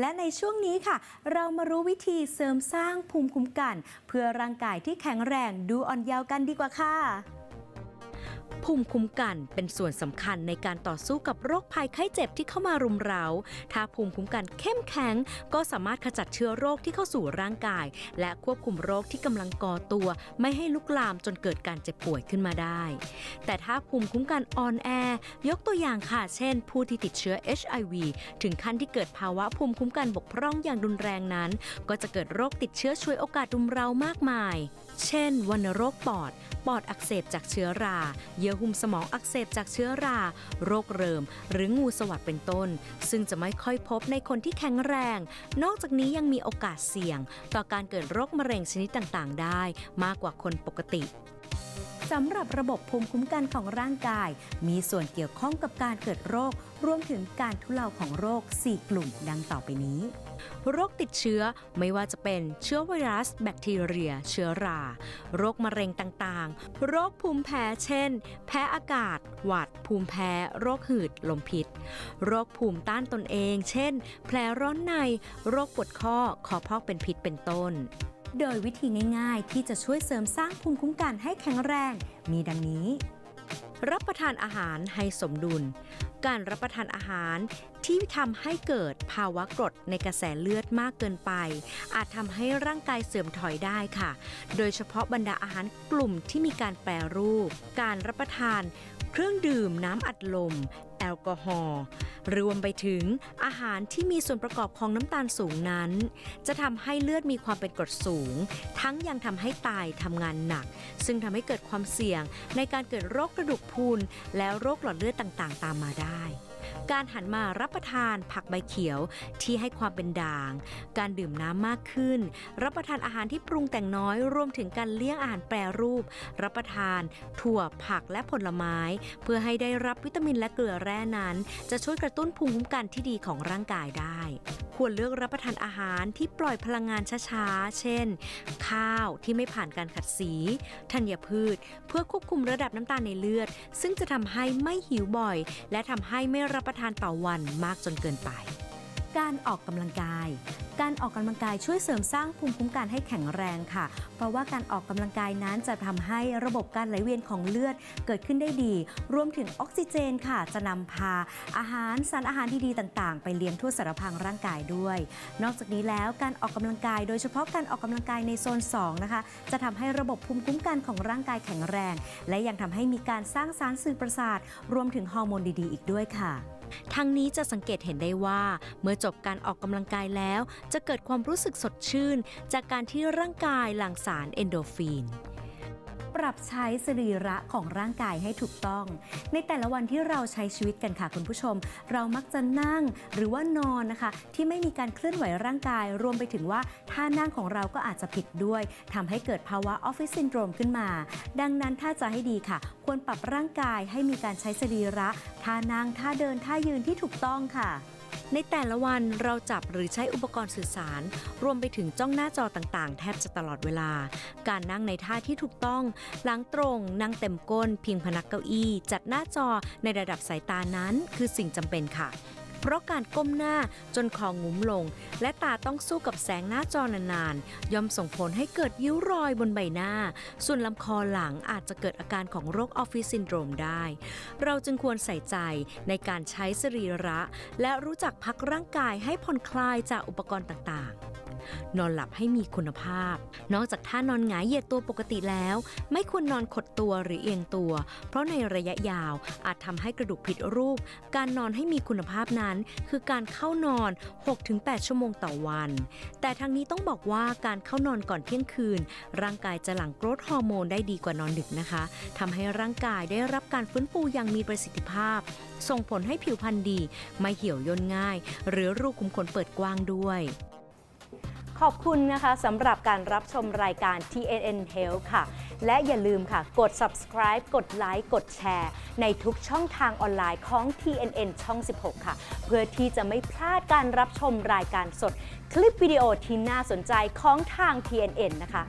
และในช่วงนี้ค่ะ เรามารู้วิธีเสริมสร้างภูมิคุ้มกัน เพื่อร่างกายที่แข็งแรงดูอ่อนเยาว์กันดีกว่าค่ะ ภูมิคุ้มกันเป็นส่วนสำคัญในการต่อสู้กับโรคภัยไข้เจ็บที่เข้ามารุมเร้า ถ้าภูมิคุ้มกันเข้มแข็ง ก็สามารถขจัดเชื้อโรคที่เข้าสู่ร่างกาย และควบคุมโรคที่กำลังก่อตัว ไม่ให้ลุกลามจนเกิดการเจ็บป่วยขึ้นมาได้ แต่ถ้าภูมิคุ้มกันอ่อนแอยกตัวอย่างค่ะ เช่น ผู้ที่ติดเชื้อ HIV ถึงขั้นที่เกิดภาวะภูมิคุ้มกันบกพร่องอย่างรุนแรงนั้น ก็จะเกิดโรคติดเชื้อช่วยโอกาสรุมเร้ามากมาย เช่น วัณโรคปอด ปอดอักเสบจากเชื้อรา เยื่อหุ้มสมองอักเสบจากเชื้อรา โรคเริม หรืองูสวัสดเป็นต้น ซึ่งจะไม่ค่อยพบในคนที่แข็งแรง นอกจากนี้ยังมีโอกาสเสี่ยง ต่อการเกิดโรคมะเร็งชนิดต่างๆ ได้ มากกว่าคนปกติ สำหรับระบบภูมิคุ้มกันของร่างกาย มีส่วนเกี่ยวข้องกับการเกิดโรค รวมถึงการทุเลาของโรค 4 กลุ่มดังต่อไปนี้ โรคติดเชื้อไม่ว่าจะเป็นเชื้อไวรัส แบคทีเรีย เชื้อรา โรคมะเร็งต่างๆ โรคภูมิแพ้เช่น แพ้อากาศ หวัด ภูมิแพ้ โรคหืด ลมพิษ โรคภูมิต้านตนเอง เช่น แผลร้อนใน โรคปวดข้อ คอพอกเป็นพิษเป็นต้น โดยวิธีง่ายๆ ที่จะช่วยเสริมสร้างภูมิคุ้มกันให้แข็งแรง มีดังนี้ รับประทานอาหารให้สมดุล การรับประทานอาหารที่ทำให้เกิดภาวะกรดในกระแสเลือดมากเกินไป อาจทำให้ร่างกายเสื่อมถอยได้ค่ะ โดยเฉพาะบรรดาอาหารกลุ่มที่มีการแปรรูป การรับประทาน เครื่องดื่มน้ำอัดลม แอลกอฮอล์ รวมไปถึงอาหารที่มีส่วนประกอบของน้ำตาลสูงนั้น จะทำให้เลือดมีความเป็นกรดสูง ทั้งยังทำให้ไตทำงานหนัก ซึ่งทำให้เกิดความเสี่ยงในการเกิดโรคกระดูกพรุนและโรคหลอดเลือดต่างๆ ตามมาได้ การหันมารับประทานผักใบเขียวที่ให้ความเป็นด่าง การดื่มน้ำมากขึ้น รับประทานอาหารที่ปรุงแต่งน้อยรวมถึงการเลี่ยงอาหารแปรรูป รับประทาน ถั่วผักและผลไม้ เพื่อให้ได้รับวิตามินและเกลือแร่นั้น จะช่วยกระตุ้นภูมิคุ้มกันที่ดีของร่างกายได้ ควรเลือกรับประทานอาหารที่ปล่อยพลังงานช้าๆ เช่น ข้าวที่ไม่ผ่านการขัดสีธัญพืช เพื่อควบคุมระดับน้ำตาลในเลือด ซึ่งจะทำให้ไม่หิวบ่อย และทำให้ไม่รับประทานต่อวันมากจนเกินไป การออกกำลังกาย การออกกำลังกายช่วยเสริมสร้างภูมิคุ้มกันให้แข็งแรงค่ะ เพราะว่าการออกกำลังกายนั้นจะทำให้ระบบการไหลเวียนของเลือดเกิดขึ้นได้ดี รวมถึงออกซิเจนค่ะ จะนำพาอาหารสารอาหารดีๆต่างๆ ไปเลี้ยงทั่วสารพังร่างกายด้วย นอกจากนี้แล้วการออกกำลังกาย โดยเฉพาะการออกกำลังกายในโซน2นะคะจะทำให้ระบบภูมิคุ้มกันของร่างกายแข็งแรง และยังทำให้มีการสร้างสารสื่อประสาท รวมถึงฮอร์โมนดีๆ อีกด้วยค่ะ ทั้งนี้จะสังเกตเห็นได้ว่า เมื่อจบการออกกำลังกายแล้ว จะเกิดความรู้สึกสดชื่น จากการที่ร่างกายหลั่งสารเอนโดฟิน ปรับใช้สรีระของร่างกายให้ถูกต้อง ในแต่ละวันที่เราใช้ชีวิตกันค่ะคุณผู้ชม เรามักจะนั่งหรือว่านอนนะคะ ที่ไม่มีการเคลื่อนไหวร่างกาย รวมไปถึงว่าท่านั่งของเราก็อาจจะผิดด้วยทำให้เกิดภาวะออฟฟิศซินโดรมขึ้นมา ดังนั้นถ้าจะให้ดีค่ะ ควรปรับร่างกายให้มีการใช้สรีระท่านั่งท่าเดินท่ายืนที่ถูกต้องค่ะ ในแต่ละวันเราจับหรือใช้อุปกรณ์สื่อสาร รวมไปถึงจ้องหน้าจอต่างๆ แทบจะตลอดเวลา การนั่งในท่าที่ถูกต้อง หลังตรง นั่งเต็มก้น พิงพนักเก้าอี้ จัดหน้าจอในระดับสายตานั้น คือสิ่งจำเป็นค่ะ เพราะการก้มหน้าจนคองุ้มลง และตาต้องสู้กับแสงหน้าจอนานๆ ย่อมส่งผลให้เกิดยิ้วรอยบนใบหน้า ส่วนลำคอหลังอาจจะเกิดอาการของโรคออฟฟิศซินโดรมได้ เราจึงควรใส่ใจในการใช้สรีระ และรู้จักพักร่างกายให้ผ่อนคลายจากอุปกรณ์ต่างๆ นอนหลับให้มีคุณภาพ นอกจากท่านอนหงายเหยียดตัวปกติแล้ว ไม่ควรนอนขดตัวหรือเอียงตัว เพราะในระยะยาวอาจทำให้กระดูกผิดรูป การนอนให้มีคุณภาพนั้น คือการเข้านอน 6-8 ชั่วโมงต่อวัน แต่ทั้งนี้ต้องบอกว่าการเข้านอนก่อนเที่ยงคืน ร่างกายจะหลั่งโกรทฮอร์โมนได้ดีกว่านอนดึกนะคะทำให้ร่างกายได้รับการฟื้นฟูอย่างมีประสิทธิภาพ ส่งผลให้ผิวพรรณดี ไม่เหี่ยวย่นง่าย หรือรูขุมขนเปิดกว้างด้วย ขอบคุณนะคะสำหรับการรับชมรายการ TNN Health ค่ะ และอย่าลืมค่ะ กด subscribe กดไลค์กดแชร์ ในทุกช่องทางออนไลน์ของ TNN ช่อง 16 ค่ะ เพื่อที่จะไม่พลาดการรับชมรายการสด คลิปวิดีโอที่น่าสนใจของทาง TNN นะคะ